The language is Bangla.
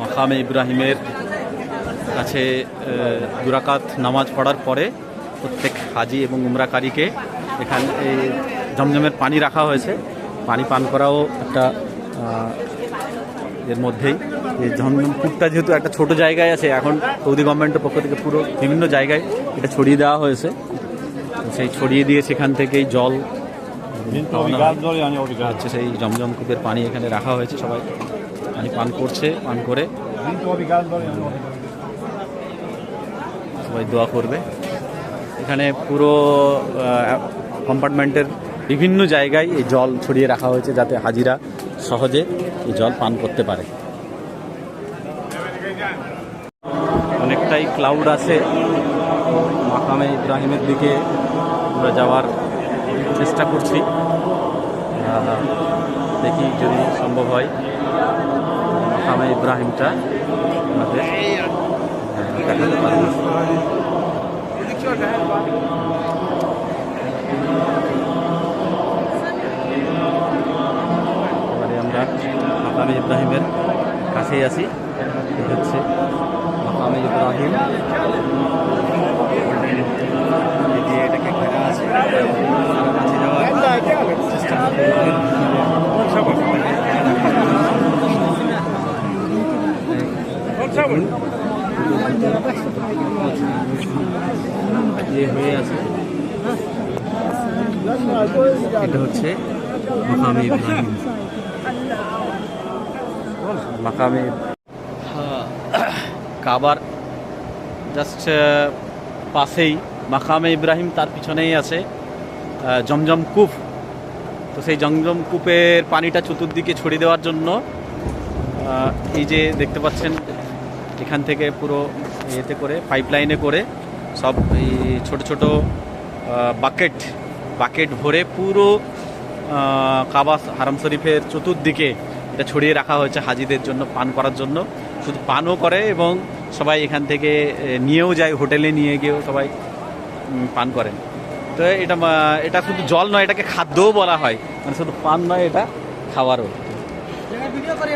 মাকামে ইব্রাহিমের কাছে দুরাকাত নামাজ পড়ার পরে প্রত্যেক হাজি এবং উমরাকারীকে এখানে এই জমজমের পানি রাখা হয়েছে। পানি পান করাও একটা এর মধ্যেই। কূপটা যেহেতু একটা ছোট জায়গায় আছে এখন সৌদি গভর্নমেন্টের পক্ষ থেকে পুরো বিভিন্ন জায়গায় এটা ছড়িয়ে দেওয়া হয়েছে। সেই ছড়িয়ে দিয়ে সেখান থেকেই জল. হচ্ছে সেই জমজম কূপের পানি এখানে রাখা হয়েছে সবাই। পানি পান করছে, পান করে. সবাই দোয়া করবে। এখানে পুরো কম্পার্টমেন্টের বিভিন্ন জায়গায় এই জল ছড়িয়ে রাখা হয়েছে যাতে হাজিরা সহজে এই জল পান করতে পারে। অনেকটাই ক্লাউড আছে। মাকামে ইব্রাহিমের দিকে আমরা যাওয়ার চেষ্টা করছি। দেখি যদি সম্ভব হয়। মাকামে ইব্রাহিমটা। আমাদের আমরা মাকামে ইব্রাহিমের কাছেই আছি। হচ্ছে মাকামে ইব্রাহিম। এটাকে ঘেরা আছে। হয়ে আছে এটা হচ্ছে ইব্রাহিম। কাবার জাস্ট পাশেই মাকামে ইব্রাহিম তার পিছনেই আছে জমজম কূপ। তো সেই জমজম কূপের পানিটা চতুর্দিকে ছড়িয়ে দেওয়ার জন্য এই যে দেখতে পাচ্ছেন এখান থেকে পুরো ইয়েতে করে পাইপলাইনে করে সব এই ছোট ছোট বাকেট বাকেট ভরে পুরো কাবা হারাম শরীফের চতুর্দিকে এটা ছড়িয়ে রাখা হয়েছে হাজিদের জন্য, পান করার জন্য। শুধু পানও করে এবং সবাই এখান থেকে নিয়েও যায়, হোটেলে নিয়ে গিয়েও সবাই পান করেন। তো এটা এটা শুধু জল নয়, এটাকে খাদ্যও বলা হয়। মানে শুধু পান নয়, এটা খাবারও